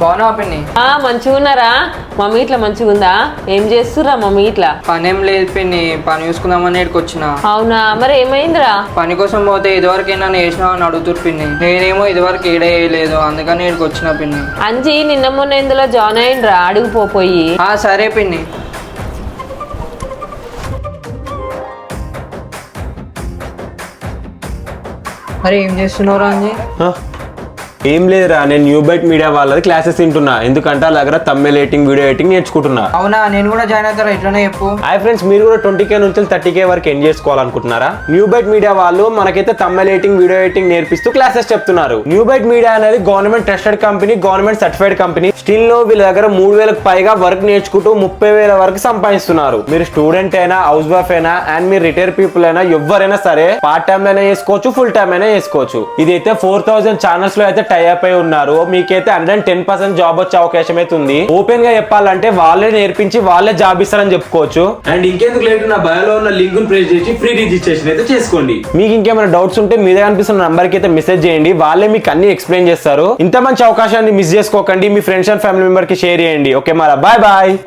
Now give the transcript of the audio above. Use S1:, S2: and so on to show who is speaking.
S1: బాగున్నావా పిన్ని?
S2: ఆ మంచిగా ఉన్నారా? మమ్మీ ఇట్లా మంచిగా ఉందా? ఏం చేస్తుర్రా మమ్మీ ఇట్లా?
S1: పనేం లేదు పిన్ని పని చూసుకుందామని ఇక్కడికి వచ్చిన
S2: అవునా? మరి ఏమైందిరా?
S1: పని కోసం పోతే ఇదివరకు నన్ను వేసినావు అని అడుగుతురు పిన్ని. నేనేమో ఇదివరకు ఏడే వేయలేదు అందుకని ఇక్కడికి వచ్చిన పిన్ని.
S2: అంజి నిన్న మొన్న ఇందులో జాయిన్ అయిండ్రా అడుగుపోయి
S1: ఆ సరే పిన్ని. అరే ఏం చేస్తున్నావురా అంజీ?
S3: హ? ఏం లేదురా నేను న్యూ బైట్ మీడియా వాళ్ళది క్లాసెస్ తింటున్నా. ఎందుకంటే వాళ్ళ దగ్గర ఎడిటింగ్ వీడియో ఎడిటింగ్ నేర్చుకుంటున్నా.
S1: అవునా? నేను కూడా జాయిన్ అవుతారా? ఇట్లనే చెప్పు.
S3: హాయ్ ఫ్రెండ్స్ మీరు కూడా ట్వంటీ కే నుంచి థర్టీ కే వరకు ఎండ్ చేసుకోవాలనుకుంటున్నారా? న్యూ బైట్ మీడియా వాళ్ళు మనకైతే తమ్మెల్ ఎడిటింగ్ వీడియో ఎడిటింగ్ నేర్పిస్తూ క్లాసెస్ చెప్తున్నారు. న్యూ బైట్ మీడియా అనేది government trusted company government certified company స్టిల్లో వీళ్ళ దగ్గర మూడు వేలకు పైగా వర్క్ నేర్చుకుంటూ ముప్పై వేల వరకు సంపాదిస్తున్నారు. మీరు స్టూడెంట్ అయినా హౌస్ వైఫ్ అయినా అండ్ మీరు రిటైర్ పీపుల్ అయినా ఎవరైనా సరే పార్ట్ టైం అయినా చేసుకోవచ్చు ఫుల్ టైం అయినా చేసుకోవచ్చు. ఇదైతే ఫోర్ థౌసండ్ ఛానల్స్లో అయితే టైఅప్ అయి ఉన్నారు మీకైతే hundred and ten percent job వచ్చే అవకాశం అయితే ఉంది ఓపెన్గా చెప్పాలంటే వాళ్ళే నేర్పించి వాళ్ళే జాబ్ ఇస్తారని చెప్పుకోవచ్చు. అండ్ ఇంకెందుకు లేట్ నా బయోలో ఉన్న లింక్ ప్రెస్ చేసి ఫ్రీ రిజిస్ట్రేషన్ అయితే చేసుకోండి. మీకు ఇంకేమైనా డౌట్స్ ఉంటే మీద కనిపిస్తున్న నంబర్కి అయితే మెసేజ్ చేయండి. వాళ్ళే మీకు అన్ని ఎక్స్ప్లెయిన్ చేస్తారు. ఇంత మంచి అవకాశాన్ని మిస్ చేసుకోకండి. మీ ఫ్రెండ్స్ అండ్ ఫ్యామిలీ మెంబర్కి షేర్ చేయండి. ఓకే మరి. Bye bye.